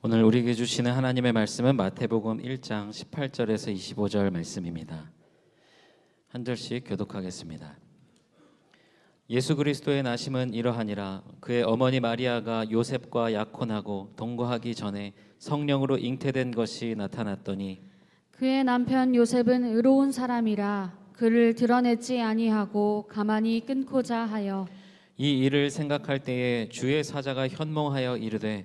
오늘 우리에게 주시는 하나님의 말씀은 마태복음 1장 18절에서 25절 말씀입니다. 한 절씩 교독하겠습니다. 예수 그리스도의 나심은 이러하니라 그의 어머니 마리아가 요셉과 약혼하고 동거하기 전에 성령으로 잉태된 것이 나타났더니 그의 남편 요셉은 의로운 사람이라 그를 드러내지 아니하고 가만히 끊고자 하여 이 일을 생각할 때에 주의 사자가 현몽하여 이르되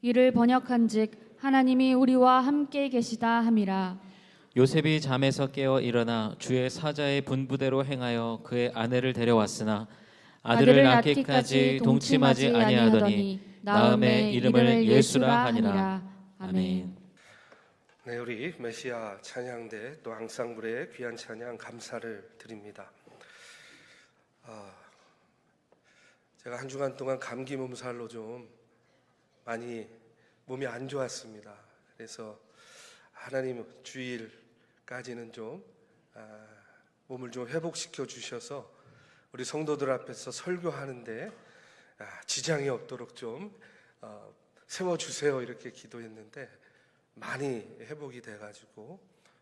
이를 번역한즉 하나님이 우리와 함께 계시다 함이라 요셉이 잠에서 깨어 일어나 주의 사자의 분부대로 행하여 그의 아내를 데려왔으나 아들을 낳기까지 동침하지 아니하더니 나음의 이름을 예수라 하니라 아멘. 네, 우리 메시아 찬양대 또 앙상블의 귀한 찬양 감사를 드립니다. 아, 제가 한 주간 동안 감기 몸살로 좀 많이 몸이 안 좋았습니다. 그래서 하나님 주일까지는 좀 아, 몸을 좀 회복시켜 주셔서 우리 성도들 앞에서 설교하는데 아, 지장이 없도록 좀 어, 세워 주세요 이렇게 기도했는데 많이 회복이 돼가지고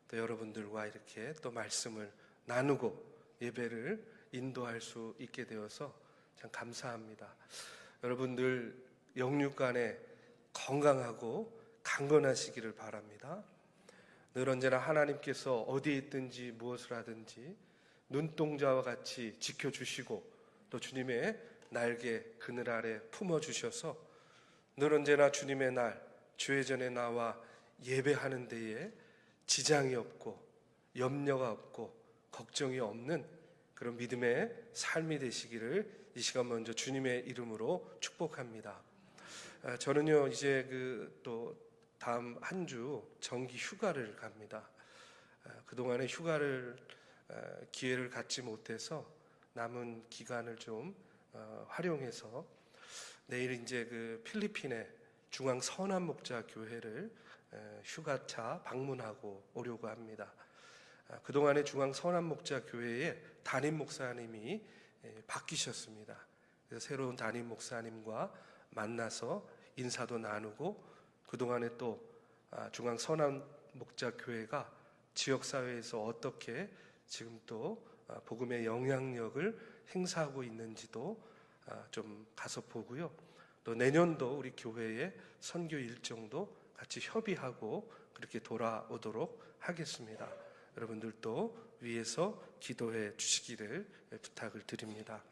또 여러분들과 이렇게 또 말씀을 나누고 예배를 인도할 수 있게 되어서 참 감사합니다. 여러분들 영육간에 건강하고 강건하시기를 바랍니다. 늘 언제나 하나님께서 어디에 있든지 무엇을 하든지 눈동자와 같이 지켜주시고 또 주님의 날개 그늘 아래 품어주셔서 늘 언제나 주님의 날 주회전에 나와 예배하는 데에 지장이 없고 염려가 없고 걱정이 없는 그런 믿음의 삶이 되시기를 이 시간 먼저 주님의 이름으로 축복합니다. 아, 저는요 이제 그 또 다음 한 주 정기 휴가를 갑니다. 아, 그 동안에 휴가를 아, 기회를 갖지 못해서 남은 기간을 좀 어, 활용해서 내일 이제 그 필리핀의 중앙 선한 목자 교회를 에, 휴가차 방문하고 오려고 합니다. 아, 그동안에 중앙 선한 목자 교회에 담임 목사님이 에, 바뀌셨습니다. 그래서 새로운 담임 목사님과 만나서 인사도 나누고 그동안에 또 아, 중앙 선한 목자 교회가 지역 사회에서 어떻게 지금 또 아, 복음의 영향력을 행사하고 있는지도 아, 좀 가서 보고요. 또 내년도 우리 교회의 선교 일정도 같이 협의하고 그렇게 돌아오도록 하겠습니다. 여러분들도 위에서 기도해 주시기를 부탁을 드립니다.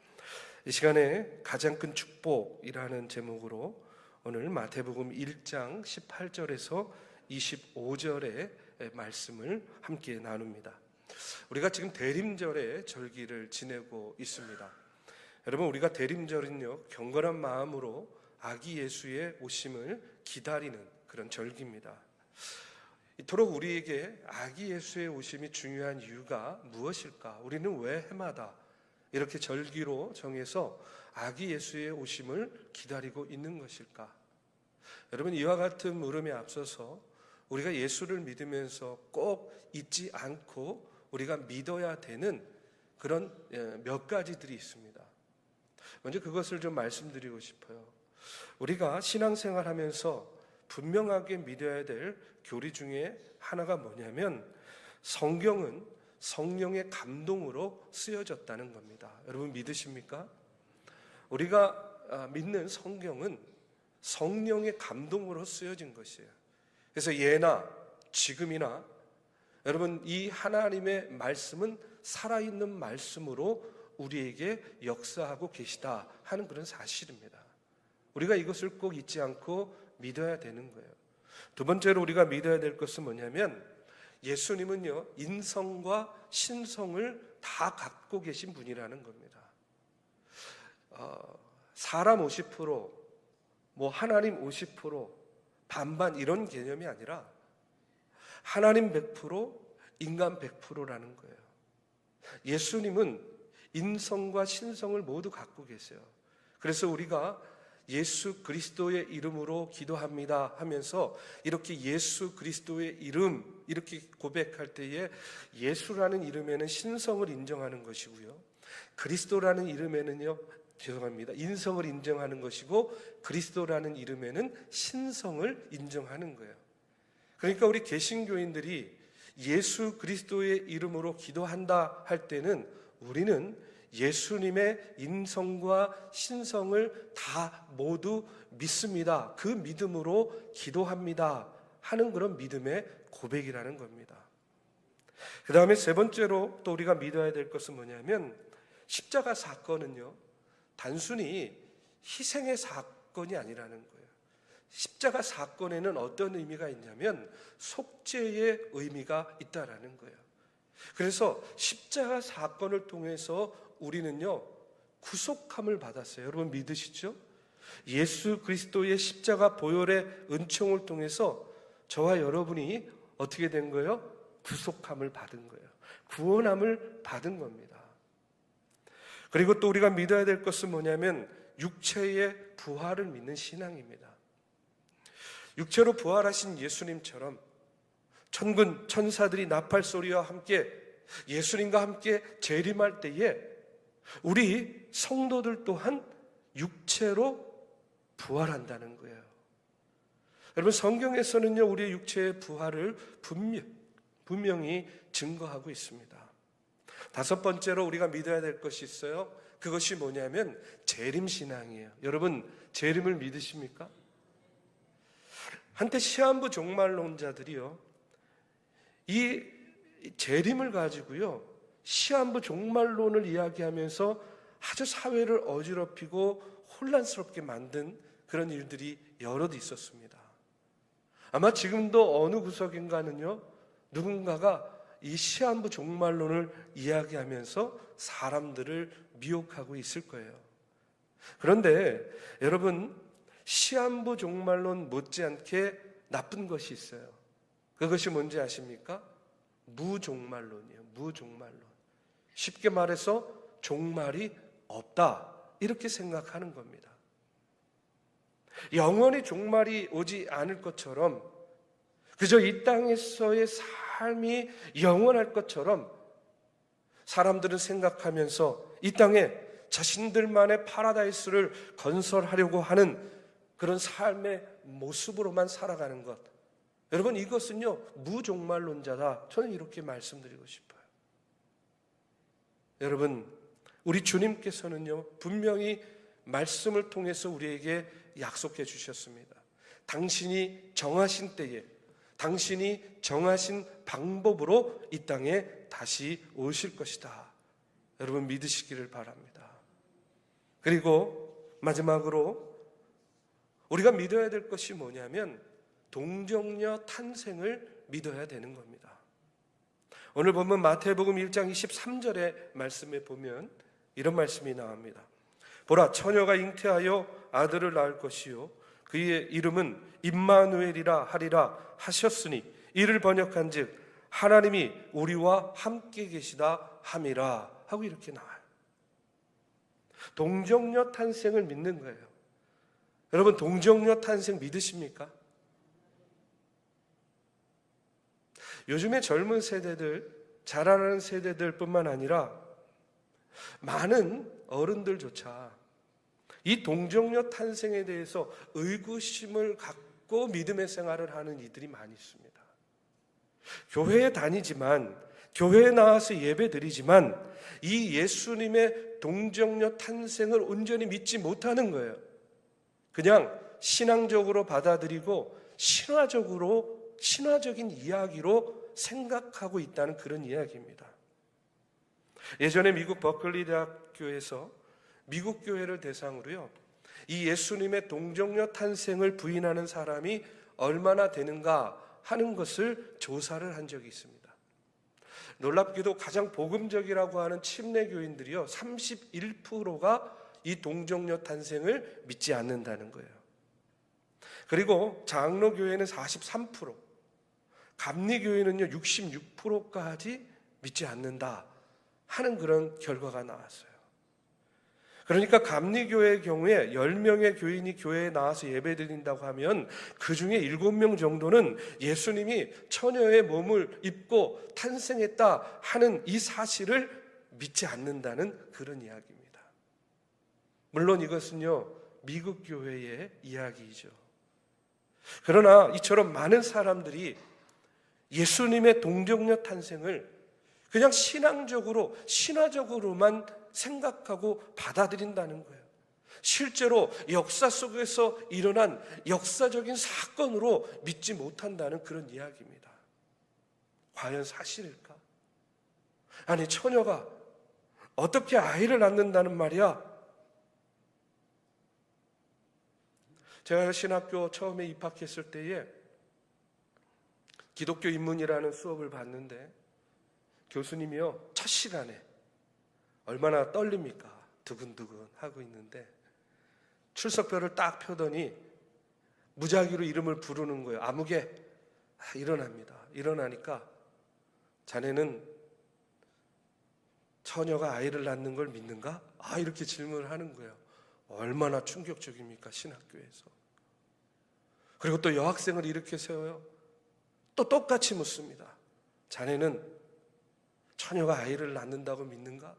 이 시간에 가장 큰 축복이라는 제목으로 오늘 마태복음 1장 18절에서 25절의 말씀을 함께 나눕니다. 우리가 지금 대림절의 절기를 지내고 있습니다. 여러분 우리가 대림절은요 경건한 마음으로 아기 예수의 오심을 기다리는 그런 절기입니다. 이토록 우리에게 아기 예수의 오심이 중요한 이유가 무엇일까? 우리는 왜 해마다 이렇게 절기로 정해서 아기 예수의 오심을 기다리고 있는 것일까? 여러분 이와 같은 물음에 앞서서 우리가 예수를 믿으면서 꼭 잊지 않고 우리가 믿어야 되는 그런 예, 몇 가지들이 있습니다. 먼저 그것을 좀 말씀드리고 싶어요. 우리가 신앙생활 하면서 분명하게 믿어야 될 교리 중에 하나가 뭐냐면 성경은 성령의 감동으로 쓰여졌다는 겁니다. 여러분 믿으십니까? 우리가 아, 믿는 성경은 성령의 감동으로 쓰여진 것이에요. 그래서 예나 지금이나 여러분 이 하나님의 말씀은 살아있는 말씀으로 우리에게 역사하고 계시다 하는 그런 사실입니다. 우리가 이것을 꼭 잊지 않고 믿어야 되는 거예요. 두 번째로 우리가 믿어야 될 것은 뭐냐면 예수님은요 인성과 신성을 다 갖고 계신 분이라는 겁니다. 어, 사람 50%, 뭐 하나님 50%, 반반 이런 개념이 아니라 하나님 100%, 인간 100%라는 거예요. 예수님은 인성과 신성을 모두 갖고 계세요. 그래서 우리가 예수 그리스도의 이름으로 기도합니다 하면서 이렇게 예수 그리스도의 이름 이렇게 고백할 때에 예수라는 이름에는 신성을 인정하는 것이고요. 그리스도라는 이름에는요. 죄송합니다. 인성을 인정하는 것이고 그리스도라는 이름에는 신성을 인정하는 거예요. 그러니까 우리 개신교인들이 예수 그리스도의 이름으로 기도한다 할 때는 우리는 예수님의 인성과 신성을 다 모두 믿습니다. 그 믿음으로 기도합니다. 하는 그런 믿음의 고백이라는 겁니다. 그 다음에 세 번째로 또 우리가 믿어야 될 것은 뭐냐면 십자가 사건은요, 단순히 희생의 사건이 아니라는 거예요. 십자가 사건에는 어떤 의미가 있냐면 속죄의 의미가 있다라는 거예요. 그래서 십자가 사건을 통해서 우리는요 구속함을 받았어요. 여러분 믿으시죠? 예수 그리스도의 십자가 보혈의 은총을 통해서 저와 여러분이 어떻게 된 거예요? 구속함을 받은 거예요. 구원함을 받은 겁니다. 그리고 또 우리가 믿어야 될 것은 뭐냐면 육체의 부활을 믿는 신앙입니다. 육체로 부활하신 예수님처럼 천군 천사들이 나팔 소리와 함께 예수님과 함께 재림할 때에 우리 성도들 또한 육체로 부활한다는 거예요. 여러분 성경에서는요 우리의 육체의 부활을 분명, 분명히 증거하고 있습니다. 다섯 번째로 우리가 믿어야 될 것이 있어요. 그것이 뭐냐면 재림 신앙이에요. 여러분 재림을 믿으십니까? 한때 시한부 종말론자들이요. 이 재림을 가지고요. 시한부 종말론을 이야기하면서 아주 사회를 어지럽히고 혼란스럽게 만든 그런 일들이 여럿 있었습니다. 아마 지금도 어느 구석인가는요. 누군가가 이 시한부 종말론을 이야기하면서 사람들을 미혹하고 있을 거예요. 그런데 여러분 시한부 종말론 못지않게 나쁜 것이 있어요. 그것이 뭔지 아십니까? 무종말론이에요. 무종말론. 쉽게 말해서 종말이 없다. 이렇게 생각하는 겁니다. 영원히 종말이 오지 않을 것처럼 그저 이 땅에서의 삶이 영원할 것처럼 사람들은 생각하면서 이 땅에 자신들만의 파라다이스를 건설하려고 하는 그런 삶의 모습으로만 살아가는 것. 여러분 이것은요 무종말론자다. 저는 이렇게 말씀드리고 싶어요. 여러분 우리 주님께서는요 분명히 말씀을 통해서 우리에게 약속해 주셨습니다. 당신이 정하신 때에 당신이 정하신 방법으로 이 땅에 다시 오실 것이다. 여러분 믿으시기를 바랍니다. 그리고 마지막으로 우리가 믿어야 될 것이 뭐냐면 동정녀 탄생을 믿어야 되는 겁니다. 오늘 보면 마태복음 1장 23절의 말씀에 보면 이런 말씀이 나옵니다. 보라 처녀가 잉태하여 아들을 낳을 것이요 그의 이름은 임마누엘이라 하리라 하셨으니 이를 번역한즉 하나님이 우리와 함께 계시다 함이라 하고 이렇게 나와요. 동정녀 탄생을 믿는 거예요. 여러분 동정녀 탄생 믿으십니까? 요즘에 젊은 세대들 자라나는 세대들뿐만 아니라 많은 어른들조차 이 동정녀 탄생에 대해서 의구심을 갖고 믿음의 생활을 하는 이들이 많이 있습니다. 교회에 다니지만 교회에 나와서 예배 드리지만 이 예수님의 동정녀 탄생을 온전히 믿지 못하는 거예요. 그냥 신앙적으로 받아들이고 신화적으로 신화적인 이야기로 생각하고 있다는 그런 이야기입니다. 예전에 미국 버클리 대학교에서 미국 교회를 대상으로요. 이 예수님의 동정녀 탄생을 부인하는 사람이 얼마나 되는가 하는 것을 조사를 한 적이 있습니다. 놀랍게도 가장 복음적이라고 하는 침례 교인들이요. 31%가 이 동정녀 탄생을 믿지 않는다는 거예요. 그리고 장로 교회는 43%, 감리교회는요 66%까지 믿지 않는다 하는 그런 결과가 나왔어요. 그러니까 감리교회의 경우에 10명의 교인이 교회에 나와서 예배 드린다고 하면 그 중에 7명 정도는 예수님이 처녀의 몸을 입고 탄생했다 하는 이 사실을 믿지 않는다는 그런 이야기입니다. 물론 이것은요, 미국 교회의 이야기이죠. 그러나 이처럼 많은 사람들이 예수님의 동정녀 탄생을 그냥 신앙적으로, 신화적으로만 생각하고 받아들인다는 거예요. 실제로 역사 속에서 일어난 역사적인 사건으로 믿지 못한다는 그런 이야기입니다. 과연 사실일까? 아니, 처녀가 어떻게 아이를 낳는다는 말이야? 제가 신학교 처음에 입학했을 때에 기독교 인문이라는 수업을 봤는데 교수님이요 첫 시간에 얼마나 떨립니까? 두근두근 하고 있는데 출석표를 딱 펴더니 무작위로 이름을 부르는 거예요. 아무개. 아, 일어납니다. 일어나니까 자네는 처녀가 아이를 낳는 걸 믿는가? 아 이렇게 질문을 하는 거예요. 얼마나 충격적입니까 신학교에서. 그리고 또 여학생을 이렇게 세워요 또 똑같이 묻습니다. 자네는 처녀가 아이를 낳는다고 믿는가?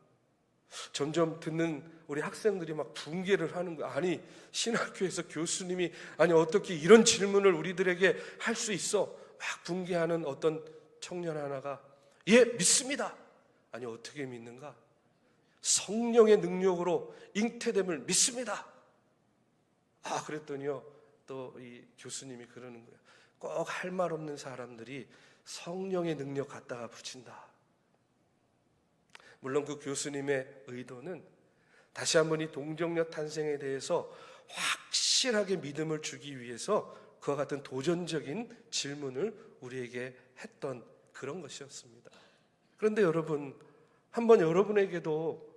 점점 듣는 우리 학생들이 막 붕괴를 하는 거야. 아니, 신학교에서 교수님이 아니 어떻게 이런 질문을 우리들에게 할 수 있어? 막 붕괴하는 어떤 청년 하나가 예, 믿습니다. 아니 어떻게 믿는가? 성령의 능력으로 잉태됨을 믿습니다. 아, 그랬더니요. 또 이 교수님이 그러는 거예요. 꼭 할 말 없는 사람들이 성령의 능력 갖다가 붙인다. 물론 그 교수님의 의도는 다시 한번 이 동정녀 탄생에 대해서 확실하게 믿음을 주기 위해서 그와 같은 도전적인 질문을 우리에게 했던 그런 것이었습니다. 그런데 여러분, 한번 여러분에게도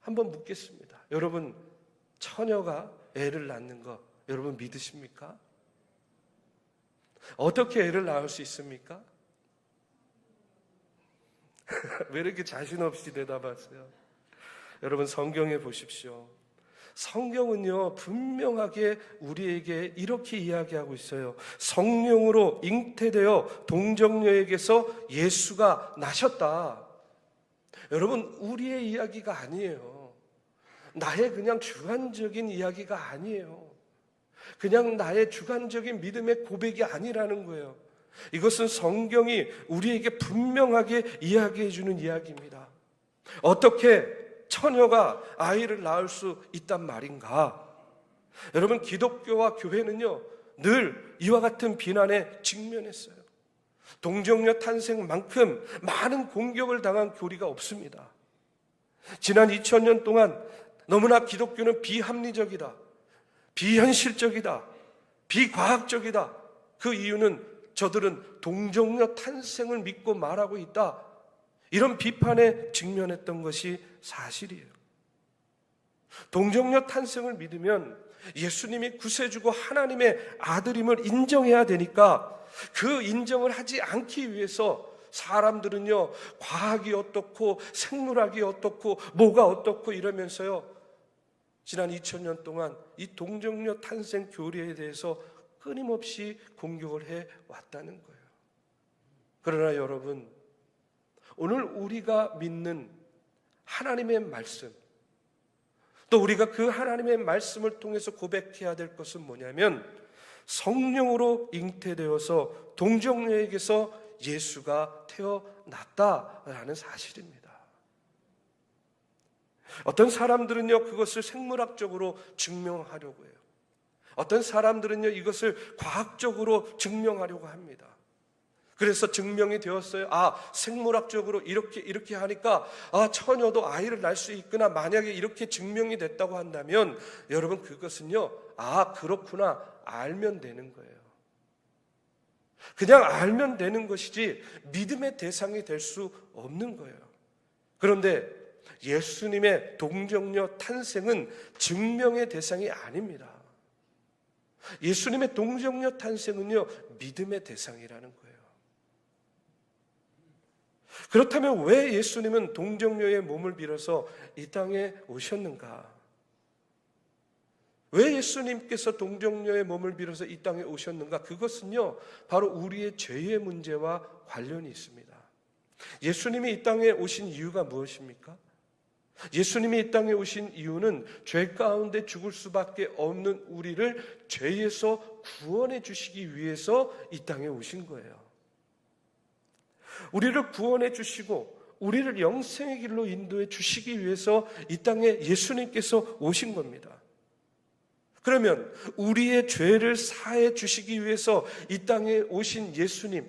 한번 묻겠습니다. 여러분, 처녀가 애를 낳는 거 여러분 믿으십니까? 어떻게 애를 낳을 수 있습니까? 왜 이렇게 자신 없이 대답하세요? 여러분 성경에 보십시오. 성경은요, 분명하게 우리에게 이렇게 이야기하고 있어요. 성령으로 잉태되어 동정녀에게서 예수가 나셨다. 여러분, 우리의 이야기가 아니에요. 나의 그냥 주관적인 이야기가 아니에요. 그냥 나의 주관적인 믿음의 고백이 아니라는 거예요. 이것은 성경이 우리에게 분명하게 이야기해 주는 이야기입니다. 어떻게 처녀가 아이를 낳을 수 있단 말인가? 여러분, 기독교와 교회는요, 늘 이와 같은 비난에 직면했어요. 동정녀 탄생만큼 많은 공격을 당한 교리가 없습니다. 지난 2000년 동안 너무나 기독교는 비합리적이다. 비현실적이다. 비과학적이다. 그 이유는 저들은 동정녀 탄생을 믿고 말하고 있다. 이런 비판에 직면했던 것이 사실이에요. 동정녀 탄생을 믿으면 예수님이 구세주고 하나님의 아들임을 인정해야 되니까 그 인정을 하지 않기 위해서 사람들은요, 과학이 어떻고 생물학이 어떻고 뭐가 어떻고 이러면서요, 지난 2000년 동안 이 동정녀 탄생 교리에 대해서 끊임없이 공격을 해 왔다는 거예요. 그러나 여러분, 오늘 우리가 믿는 하나님의 말씀, 또 우리가 그 하나님의 말씀을 통해서 고백해야 될 것은 뭐냐면 성령으로 잉태되어서 동정녀에게서 예수가 태어났다라는 사실입니다. 어떤 사람들은요, 그것을 생물학적으로 증명하려고 해요. 어떤 사람들은요, 이것을 과학적으로 증명하려고 합니다. 그래서 증명이 되었어요. 아, 생물학적으로 이렇게, 이렇게 하니까, 아, 처녀도 아이를 낳을 수 있구나. 만약에 이렇게 증명이 됐다고 한다면, 여러분, 그것은요, 아, 그렇구나. 알면 되는 거예요. 그냥 알면 되는 것이지, 믿음의 대상이 될 수 없는 거예요. 그런데, 예수님의 동정녀 탄생은 증명의 대상이 아닙니다. 예수님의 동정녀 탄생은요, 믿음의 대상이라는 거예요. 그렇다면 왜 예수님은 동정녀의 몸을 빌어서 이 땅에 오셨는가? 왜 예수님께서 동정녀의 몸을 빌어서 이 땅에 오셨는가? 그것은요, 바로 우리의 죄의 문제와 관련이 있습니다. 예수님이 이 땅에 오신 이유가 무엇입니까? 예수님이 이 땅에 오신 이유는 죄 가운데 죽을 수밖에 없는 우리를 죄에서 구원해 주시기 위해서 이 땅에 오신 거예요. 우리를 구원해 주시고 우리를 영생의 길로 인도해 주시기 위해서 이 땅에 예수님께서 오신 겁니다. 그러면 우리의 죄를 사해 주시기 위해서 이 땅에 오신 예수님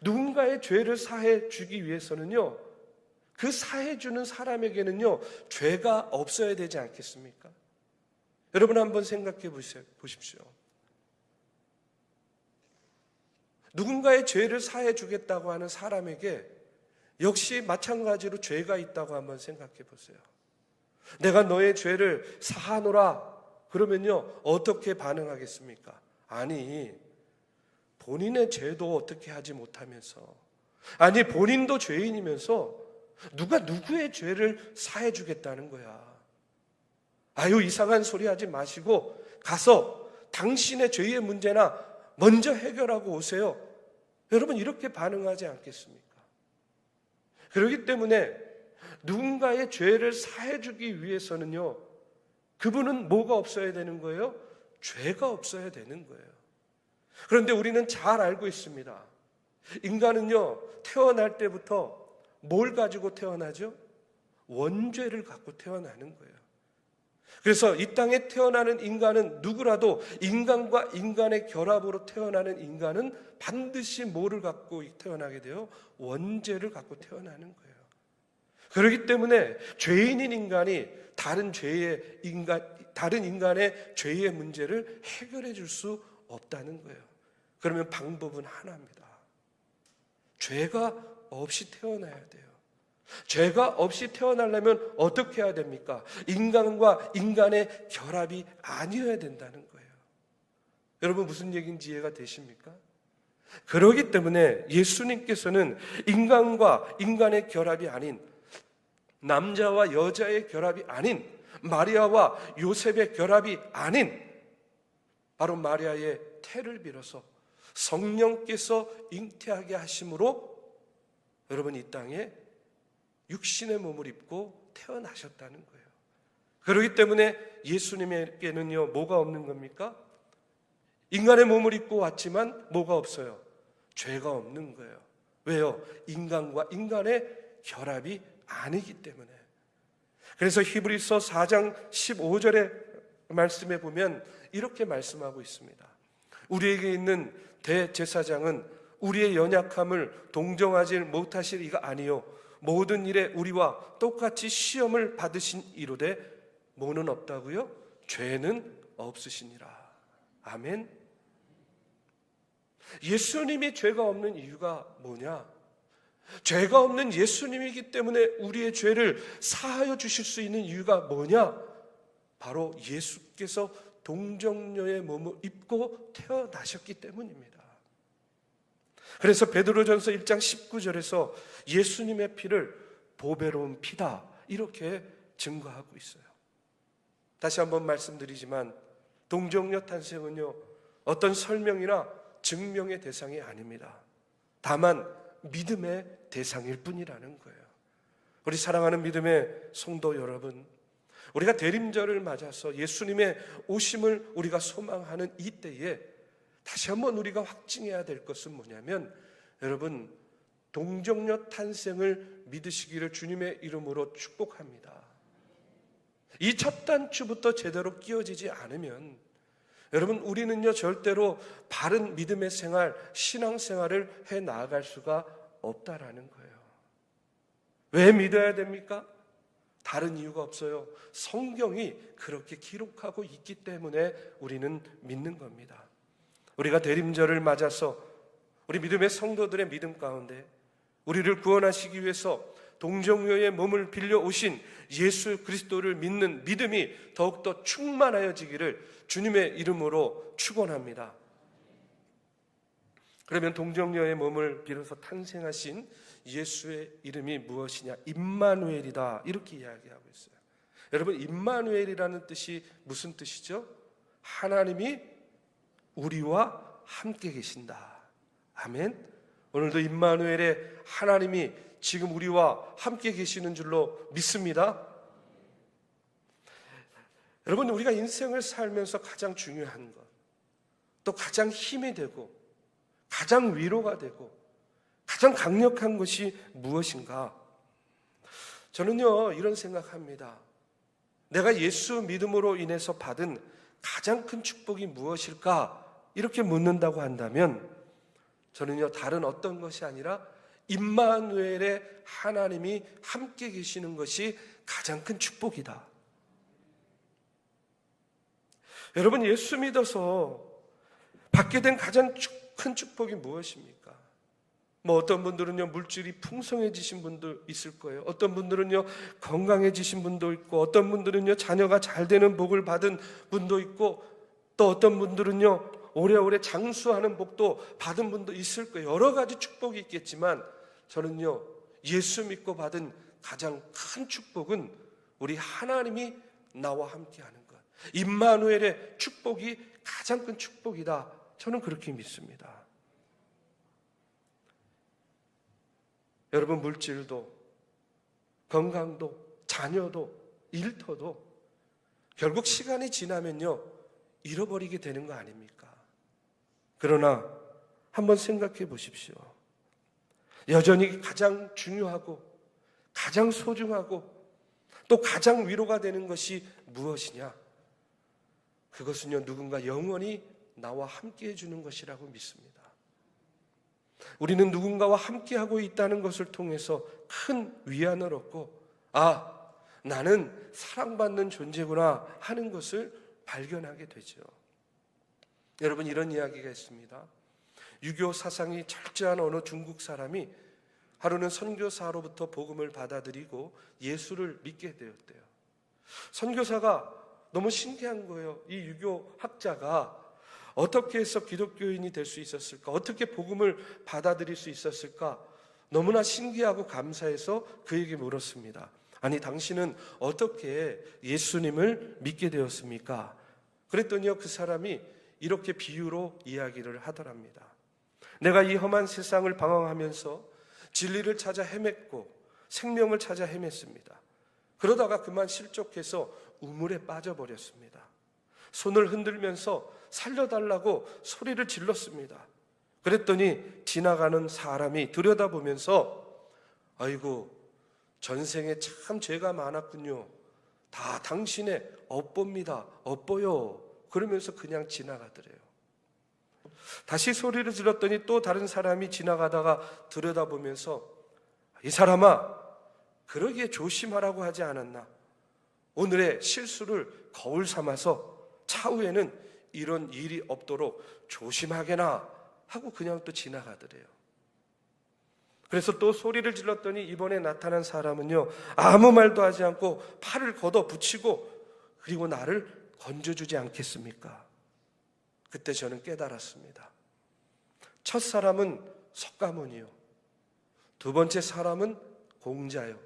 누군가의 죄를 사해 주기 위해서는요. 그 사해 주는 사람에게는요. 죄가 없어야 되지 않겠습니까? 여러분 한번 생각해. 보십시오. 누군가의 죄를 사해 주겠다고 하는 사람에게 역시 마찬가지로 죄가 있다고 한번 생각해 보세요. 내가 너의 죄를 사하노라 그러면요 어떻게 반응하겠습니까? 아니 본인의 죄도 어떻게 하지 못하면서 아니 본인도 죄인이면서 누가 누구의 죄를 사해 주겠다는 거야. 아유 이상한 소리 하지 마시고 가서 당신의 죄의 문제나 먼저 해결하고 오세요. 여러분 이렇게 반응하지 않겠습니까? 그렇기 때문에 누군가의 죄를 사해 주기 위해서는요. 그분은 뭐가 없어야 되는 거예요? 죄가 없어야 되는 거예요. 그런데 우리는 잘 알고 있습니다. 인간은요, 태어날 때부터 뭘 가지고 태어나죠? 원죄를 갖고 태어나는 거예요. 그래서 이 땅에 태어나는 인간은 누구라도 인간과 인간의 결합으로 태어나는 인간은 반드시 뭐를 갖고 태어나게 돼요? 원죄를 갖고 태어나는 거예요. 그렇기 때문에 죄인인 인간이 다른 죄의 인간, 다른 인간의 죄의 문제를 해결해 줄 수 없다는 거예요. 그러면 방법은 하나입니다. 죄가 없이 태어나야 돼요. 죄가 없이 태어나려면 어떻게 해야 됩니까? 인간과 인간의 결합이 아니어야 된다는 거예요. 여러분 무슨 얘기인지 이해가 되십니까? 그러기 때문에 예수님께서는 인간과 인간의 결합이 아닌 남자와 여자의 결합이 아닌 마리아와 요셉의 결합이 아닌 바로 마리아의 태를 빌어서 성령께서 잉태하게 하심으로 여러분 이 땅에 육신의 몸을 입고 태어나셨다는 거예요. 그렇기 때문에 예수님에게는요 뭐가 없는 겁니까? 인간의 몸을 입고 왔지만 뭐가 없어요? 죄가 없는 거예요. 왜요? 인간과 인간의 결합이 아니기 때문에. 그래서 히브리서 4장 15절의 말씀에 보면 이렇게 말씀하고 있습니다. 우리에게 있는 대제사장은 우리의 연약함을 동정하지 못하실 이가 아니요 모든 일에 우리와 똑같이 시험을 받으신 이로되 뭐는 없다고요? 죄는 없으시니라. 아멘. 예수님이 죄가 없는 이유가 뭐냐? 죄가 없는 예수님이기 때문에 우리의 죄를 사하여 주실 수 있는 이유가 뭐냐? 바로 예수께서 동정녀의 몸을 입고 태어나셨기 때문입니다. 그래서 베드로전서 1장 19절에서 예수님의 피를 보배로운 피다 이렇게 증거하고 있어요. 다시 한번 말씀드리지만 동정녀 탄생은요 어떤 설명이나 증명의 대상이 아닙니다. 다만 믿음의 대상일 뿐이라는 거예요. 우리 사랑하는 믿음의 성도 여러분, 우리가 대림절을 맞아서 예수님의 오심을 우리가 소망하는 이 때에 다시 한번 우리가 확증해야 될 것은 뭐냐면 여러분 동정녀 탄생을 믿으시기를 주님의 이름으로 축복합니다. 이 첫 단추부터 제대로 끼워지지 않으면 여러분 우리는요 절대로 바른 믿음의 생활, 신앙 생활을 해 나아갈 수가 없다라는 거예요. 왜 믿어야 됩니까? 다른 이유가 없어요. 성경이 그렇게 기록하고 있기 때문에 우리는 믿는 겁니다. 우리가 대림절을 맞아서 우리 믿음의 성도들의 믿음 가운데 우리를 구원하시기 위해서 동정녀의 몸을 빌려 오신 예수 그리스도를 믿는 믿음이 더욱더 충만하여지기를 주님의 이름으로 축원합니다. 그러면 동정녀의 몸을 빌어서 탄생하신 예수의 이름이 무엇이냐? 임마누엘이다. 이렇게 이야기하고 있어요. 여러분, 임마누엘이라는 뜻이 무슨 뜻이죠? 하나님이 우리와 함께 계신다. 아멘. 오늘도 임마누엘의 하나님이 지금 우리와 함께 계시는 줄로 믿습니다. 여러분, 우리가 인생을 살면서 가장 중요한 것, 또 가장 힘이 되고, 가장 위로가 되고, 가장 강력한 것이 무엇인가? 저는요, 이런 생각합니다. 내가 예수 믿음으로 인해서 받은 가장 큰 축복이 무엇일까? 이렇게 묻는다고 한다면, 저는요, 다른 어떤 것이 아니라, 임마누엘의 하나님이 함께 계시는 것이 가장 큰 축복이다. 여러분 예수 믿어서 받게 된 가장 축- 큰 축복이 무엇입니까? 뭐 어떤 분들은요 물질이 풍성해지신 분도 있을 거예요. 어떤 분들은요 건강해지신 분도 있고 어떤 분들은요 자녀가 잘 되는 복을 받은 분도 있고 또 어떤 분들은요 오래오래 장수하는 복도 받은 분도 있을 거예요. 여러 가지 축복이 있겠지만 저는요 예수 믿고 받은 가장 큰 축복은 우리 하나님이 나와 함께 하는 것. 임마누엘의 축복이 가장 큰 축복이다. 저는 그렇게 믿습니다. 여러분 물질도 건강도 자녀도 일터도 결국 시간이 지나면요 잃어버리게 되는 거 아닙니까? 그러나 한번 생각해 보십시오. 여전히 가장 중요하고 가장 소중하고 또 가장 위로가 되는 것이 무엇이냐? 그것은요, 누군가 영원히 나와 함께 해주는 것이라고 믿습니다. 우리는 누군가와 함께 하고 있다는 것을 통해서 큰 위안을 얻고, 아, 나는 사랑받는 존재구나 하는 것을 발견하게 되죠. 여러분, 이런 이야기가 있습니다. 유교 사상이 철저한 어느 중국 사람이 하루는 선교사로부터 복음을 받아들이고 예수를 믿게 되었대요. 선교사가 너무 신기한 거예요. 이 유교 학자가 어떻게 해서 기독교인이 될 수 있었을까? 어떻게 복음을 받아들일 수 있었을까? 너무나 신기하고 감사해서 그에게 물었습니다. 아니, 당신은 어떻게 예수님을 믿게 되었습니까? 그랬더니요, 그 사람이 이렇게 비유로 이야기를 하더랍니다. 내가 이 험한 세상을 방황하면서 진리를 찾아 헤맸고 생명을 찾아 헤맸습니다. 그러다가 그만 실족해서 우물에 빠져버렸습니다. 손을 흔들면서 살려달라고 소리를 질렀습니다. 그랬더니 지나가는 사람이 들여다보면서 아이고 전생에 참 죄가 많았군요. 다 당신의 업보입니다. 업보요. 그러면서 그냥 지나가더래요. 다시 소리를 질렀더니 또 다른 사람이 지나가다가 들여다보면서 이 사람아 그러기에 조심하라고 하지 않았나? 오늘의 실수를 거울 삼아서 차후에는 이런 일이 없도록 조심하게나 하고 그냥 또 지나가더래요. 그래서 또 소리를 질렀더니 이번에 나타난 사람은요 아무 말도 하지 않고 팔을 걷어 붙이고 그리고 나를 건져주지 않겠습니까? 그때 저는 깨달았습니다. 첫 사람은 석가모니요. 두 번째 사람은 공자요.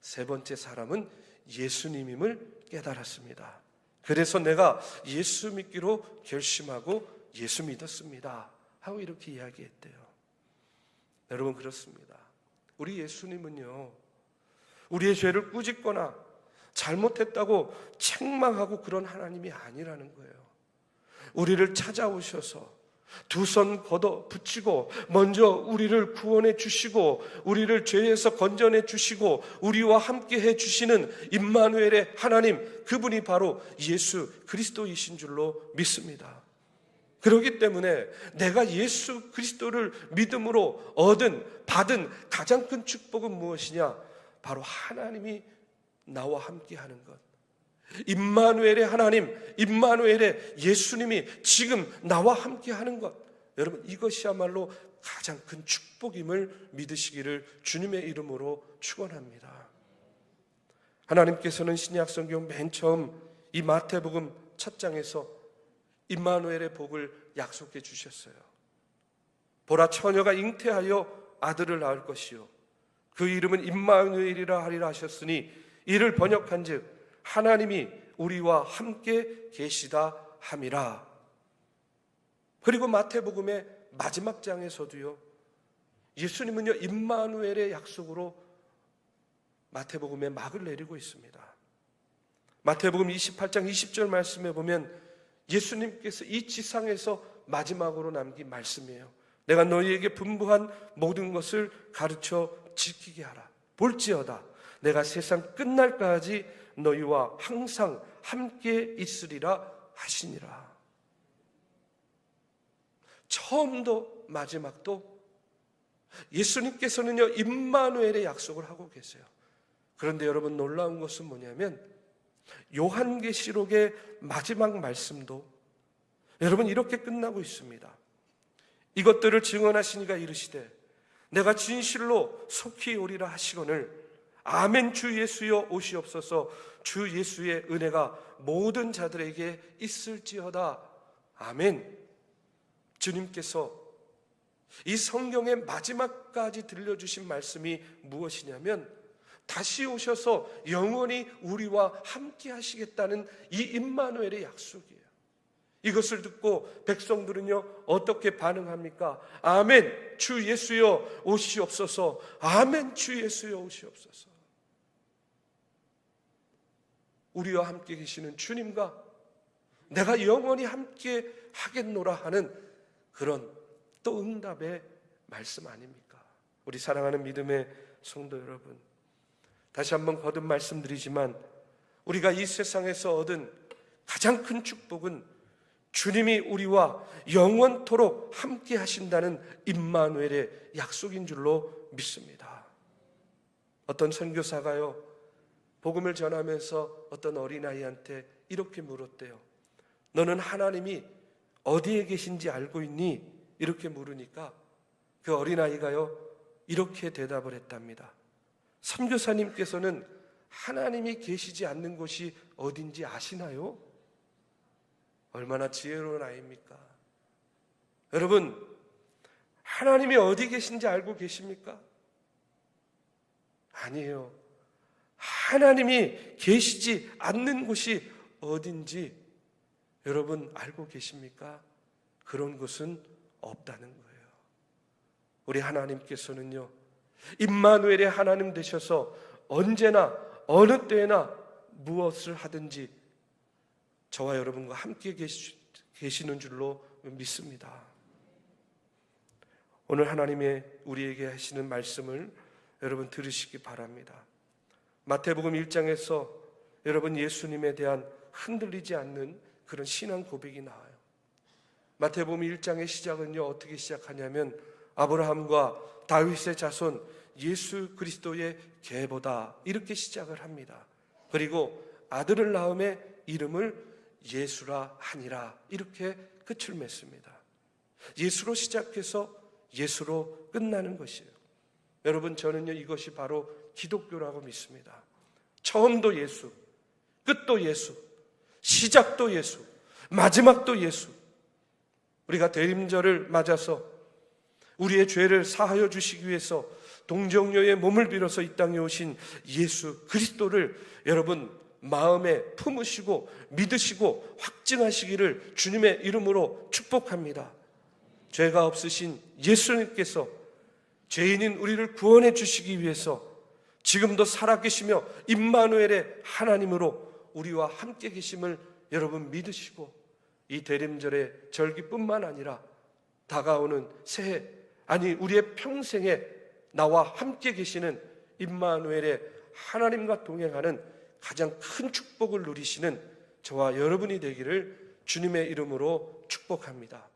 세 번째 사람은 예수님임을 깨달았습니다. 그래서 내가 예수 믿기로 결심하고 예수 믿었습니다. 하고 이렇게 이야기했대요. 여러분 그렇습니다. 우리 예수님은요. 우리의 죄를 꾸짖거나 잘못했다고 책망하고 그런 하나님이 아니라는 거예요. 우리를 찾아오셔서 두 손 걷어 붙이고 먼저 우리를 구원해 주시고 우리를 죄에서 건져내 주시고 우리와 함께 해 주시는 임마누엘의 하나님 그분이 바로 예수 그리스도이신 줄로 믿습니다. 그렇기 때문에 내가 예수 그리스도를 믿음으로 얻은 받은 가장 큰 축복은 무엇이냐? 바로 하나님이 나와 함께 하는 것. 임마누엘의 하나님, 임마누엘의 예수님이 지금 나와 함께 하는 것. 여러분, 이것이야말로 가장 큰 축복임을 믿으시기를 주님의 이름으로 축원합니다. 하나님께서는 신약 성경 맨 처음 이 마태복음 첫 장에서 임마누엘의 복을 약속해 주셨어요. 보라 처녀가 잉태하여 아들을 낳을 것이요 그 이름은 임마누엘이라 하리라 하셨으니 이를 번역한즉 하나님이 우리와 함께 계시다 함이라. 그리고 마태복음의 마지막 장에서도요. 예수님은요 임마누엘의 약속으로 마태복음에 막을 내리고 있습니다. 마태복음 28장 20절 말씀에 보면 예수님께서 이 지상에서 마지막으로 남긴 말씀이에요. 내가 너희에게 분부한 모든 것을 가르쳐 지키게 하라. 볼지어다. 내가 세상 끝날까지 너희와 항상 함께 있으리라 하시니라. 처음도 마지막도 예수님께서는요 임마누엘의 약속을 하고 계세요. 그런데 여러분 놀라운 것은 뭐냐면 요한계시록의 마지막 말씀도 여러분 이렇게 끝나고 있습니다. 이것들을 증언하시니가 이르시되 내가 진실로 속히 오리라 하시거늘 아멘 주 예수여 오시옵소서 주 예수의 은혜가 모든 자들에게 있을지어다 아멘 주님께서 이 성경의 마지막까지 들려주신 말씀이 무엇이냐면 다시 오셔서 영원히 우리와 함께 하시겠다는 이 임마누엘의 약속이에요. 이것을 듣고 백성들은요 어떻게 반응합니까? 아멘 주 예수여 오시옵소서. 아멘 주 예수여 오시옵소서. 우리와 함께 계시는 주님과 내가 영원히 함께 하겠노라 하는 그런 또 응답의 말씀 아닙니까? 우리 사랑하는 믿음의 성도 여러분, 다시 한번 거듭 말씀드리지만 우리가 이 세상에서 얻은 가장 큰 축복은 주님이 우리와 영원토록 함께 하신다는 임마누엘의 약속인 줄로 믿습니다. 어떤 선교사가요, 복음을 전하면서 어떤 어린아이한테 이렇게 물었대요. 너는 하나님이 어디에 계신지 알고 있니? 이렇게 물으니까 그 어린아이가요, 이렇게 대답을 했답니다. 선교사님께서는 하나님이 계시지 않는 곳이 어딘지 아시나요? 얼마나 지혜로운 아이입니까? 여러분, 하나님이 어디 계신지 알고 계십니까? 아니에요. 하나님이 계시지 않는 곳이 어딘지 여러분 알고 계십니까? 그런 곳은 없다는 거예요. 우리 하나님께서는요, 임마누엘의 하나님 되셔서 언제나 어느 때나 무엇을 하든지 저와 여러분과 함께 계시, 계시는 줄로 믿습니다. 오늘 하나님의 우리에게 하시는 말씀을 여러분 들으시기 바랍니다. 마태복음 1장에서 여러분 예수님에 대한 흔들리지 않는 그런 신앙 고백이 나와요. 마태복음 1장의 시작은요 어떻게 시작하냐면 아브라함과 다윗의 자손 예수 그리스도의 계보다 이렇게 시작을 합니다. 그리고 아들을 낳음에 이름을 예수라 하니라 이렇게 끝을 맺습니다. 예수로 시작해서 예수로 끝나는 것이에요. 여러분 저는요 이것이 바로 기독교라고 믿습니다. 처음도 예수, 끝도 예수, 시작도 예수, 마지막도 예수. 우리가 대림절을 맞아서 우리의 죄를 사하여 주시기 위해서 동정녀의 몸을 빌어서 이 땅에 오신 예수 그리스도를 여러분 마음에 품으시고 믿으시고 확증하시기를 주님의 이름으로 축복합니다. 죄가 없으신 예수님께서 죄인인 우리를 구원해 주시기 위해서 지금도 살아계시며 임마누엘의 하나님으로 우리와 함께 계심을 여러분 믿으시고 이 대림절의 절기뿐만 아니라 다가오는 새해 아니 우리의 평생에 나와 함께 계시는 임마누엘의 하나님과 동행하는 가장 큰 축복을 누리시는 저와 여러분이 되기를 주님의 이름으로 축복합니다.